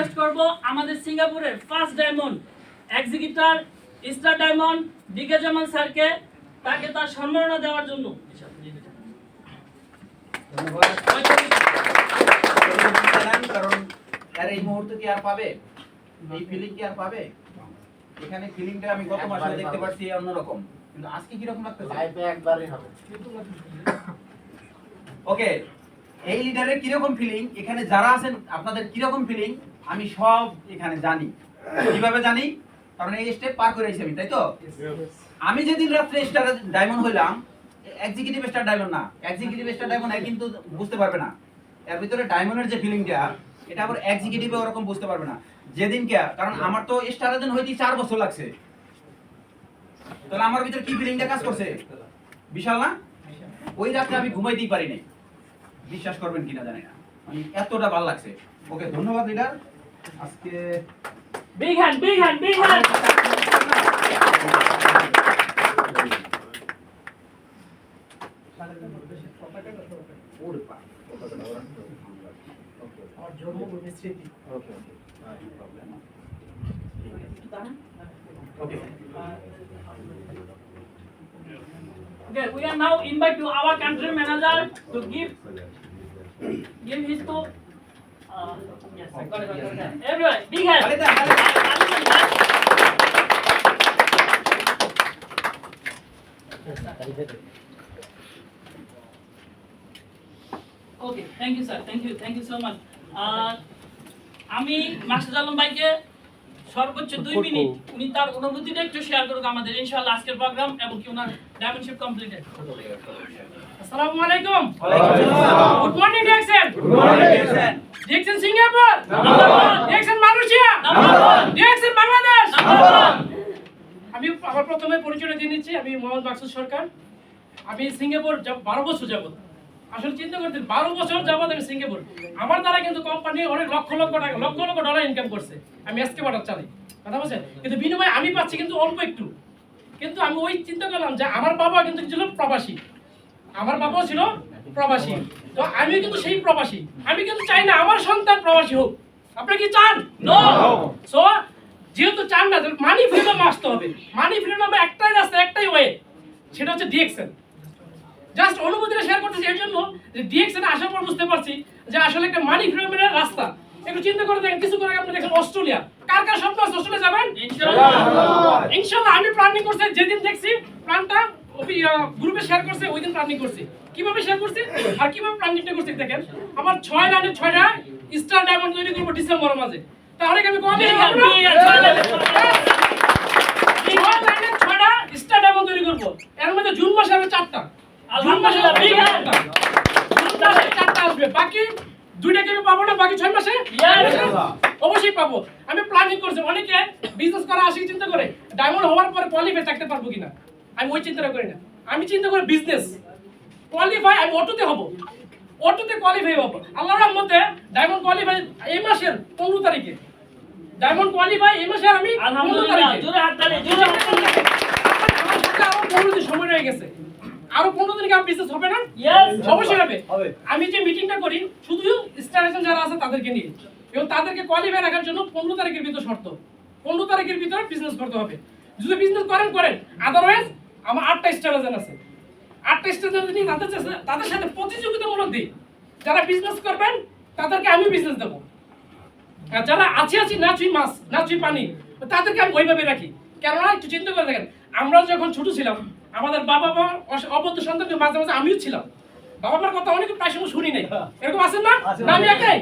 Request করব আমাদের সিঙ্গাপুরের first diamond executor star diamond DK Zaman স্যারকে তাকে তার সম্মাননা দেওয়ার জন্য। কারণ আর এই মুহূর্তে কি আর পাবে? এই ফিলিং কি আর পাবে? এখানে ফিলিংটা আমি গত মাসে দেখতে পাচ্ছি অন্যরকম। কিন্তু আজকে কীরকম লাগতেছে? লাইফে একবারই হবে। ওকে এই লিডারের কীরকম ফিলিং এখানে যারা আছেন আপনাদের কীরকম ফিলিং আমি সব এখানে জানি। কীভাবে জানি? কারণ এই স্টেপ পার করে আমি তাই তো? আমি যেদিন রাত্রে স্টার ডায়মন্ড হইলাম এক্সিকিউটিভ স্টার ডায়মন্ড না। এক্সিকিউটিভ স্টার ডায়মন্ড কিন্তু বুঝতে পারবে না। এর ভিতরে ডায়মন্ডের যে ফিলিংটা এটা আবার এক্সিকিউটিভে ওরকম বুঝতে পারবে না। যেদিন কে কারণ আমার তো স্টার দিন হইতে চার বছর লাগছে। তাহলে আমার ভিতরে কি ফিলিংটা কাজ করছে? বিশাল না? ওই রাতে আমি ঘুমাইতেই পারি নাই। বিশ্বাস করবেন কিনা জানি না। মানে এতটা ভালো লাগছে। ওকে ধন্যবাদ লিডার আজকে big hand big hand big hand problem Okay, we are now invite to our country manager to give give his to uh, yes, got it, got it, got it. Everyone, big hand. Valida, valida. Okay thank you sir thank you thank you so much আমি master Alam ভাইকে সর্বোচ্চ দুই minute. উনি তার অনুভূতিটা একটু share করুক আমাদের। ইনশাআল্লাহ আজকের প্রোগ্রাম এবং কি ওনার ডায়মন্ডশিপ কমপ্লিটেড আসসালামু আলাইকুম। Good morning DXN DXN Singapore DXN Malaysia DXN Bangladesh আমি আমার প্রথমে পরিচয় দিয়ে নিচ্ছি। আমি মোহাম্মদ মাকসুদ সরকার। আমি সিঙ্গাপুর যাব- বারো বছর যাবত আসলে চিন্তা করতেন বারো বছর যাবত আমি সিঙ্গাপুর। আমার দ্বারা কিন্তু কোম্পানি অনেক লক্ষ লক্ষ টাকা, লক্ষ লক্ষ ডলার ইনকাম করছে। আমি এসকে বাটার চালাই। কথা বলছেন? কিন্তু বিনিময়ে আমি পাচ্ছি কিন্তু অল্প একটু। কিন্তু আমি ওই চিন্তা করলাম যে আমার বাবা কিন্তু ছিল প্রবাসী। আমার বাবাও ছিল প্রবাসী। তো আমি কিন্তু সেই প্রবাসী। আমি কিন্তু চাই না আমার সন্তান প্রবাসী হোক। আপনি কি চান? সো যেহেতু চান না মানি ফ্রিডম আসতে হবে। মানি ফ্রিডম একটাই রাস্তা, একটাই ওয়ে সেটা হচ্ছে ডিএক্সএন জাস্ট অনুভূতিটা শেয়ার করতেছি এর জন্য যে ডিএক্সএন আসার পর বুঝতে পারছি যে আসলে একটা মানি ফ্রিডমের রাস্তা। একটু চিন্তা করে দেখেন কিছু করে আপনি দেখেন অস্ট্রেলিয়া। কার কার স্বপ্ন আছে? অস্ট্রেলিয়া যাবেন? ইনশাআল্লাহ। আমি প্ল্যানিং করছি যেদিন দেখছি প্ল্যানটা গ্রুপে শেয়ার করছে ওই দিন প্ল্যানিং করছি। কীভাবে শেয়ার করছি? আর কীভাবে প্ল্যানিংটা করছি দেখেন? আমার ছয় লাইনের ছয়টা স্টার ডায়মন্ড তৈরি করব ডিসেম্বরের মাঝে। তাহলে আমি কবে ছয় লাইনের ছয়টা স্টার ডায়মন্ড তৈরি করব এর মধ্যে জুন মাসে হবে চারটা জুন মাসে হবে চারটা জুন মাসে চারটা আসবে বাকি দুইটা কি আমি পাবো না বাকি ছয় মাসে? অবশ্যই পাবো। আমি প্ল্যানিং করছি। অনেকে বিজনেস করা আসি চিন্তা করে ডায়মন্ড হওয়ার পরে কোয়ালিফাই থাকতে পারব কিনা? আমি ওই চিন্তাটা করি না। আমি চিন্তা করি বিজনেস কোয়ালিফাই আমি অটোতে হব। অটোতে কোয়ালিফাই হব। আল্লাহর রহমতে ডায়মন্ড কোয়ালিফাই এই মাসের পনেরো তারিখে। ডায়মন্ড কোয়ালিফাই এই মাসে আমি সময় রয়ে গেছে। আরও পনেরো দিন বিজনেস হবে না? অবশ্যই হবে। আমি যে মিটিংটা করি শুধু স্টারেশন যারা আছে তাদেরকে নিয়ে। এবং তাদেরকে কোয়ালিফাই রাখার জন্য পনেরো তারিখের ভিতরে শর্ত। পনেরো তারিখের ভিতরে বিজনেস করতে হবে। যদি বিজনেস করেন করেন। আদারওয়াইজ আমার আটটা স্টারেশন আছে। আটটা স্টারেশন নিয়ে তাদের তাদের সাথে প্রতিযোগিতামূলক দিই যারা বিজনেস করবেন, তাদেরকে আমি বিজনেস দেবো। আর যারা আছি আছি, না চুই মাছ, না চুই পানি, তাদেরকে আমি ওইভাবে রাখি। কেননা, একটু চিন্তা করে দেখেন, আমরা যখন ছোট ছিলাম, আমাদের বাবা মা অবদ্ধ সন্তানকে মাঝে মাঝে আমিও ছিলাম। বাবা মার কথা অনেক প্রায় সময় শুনি নাই। এরকম আছেন না? আমি একাই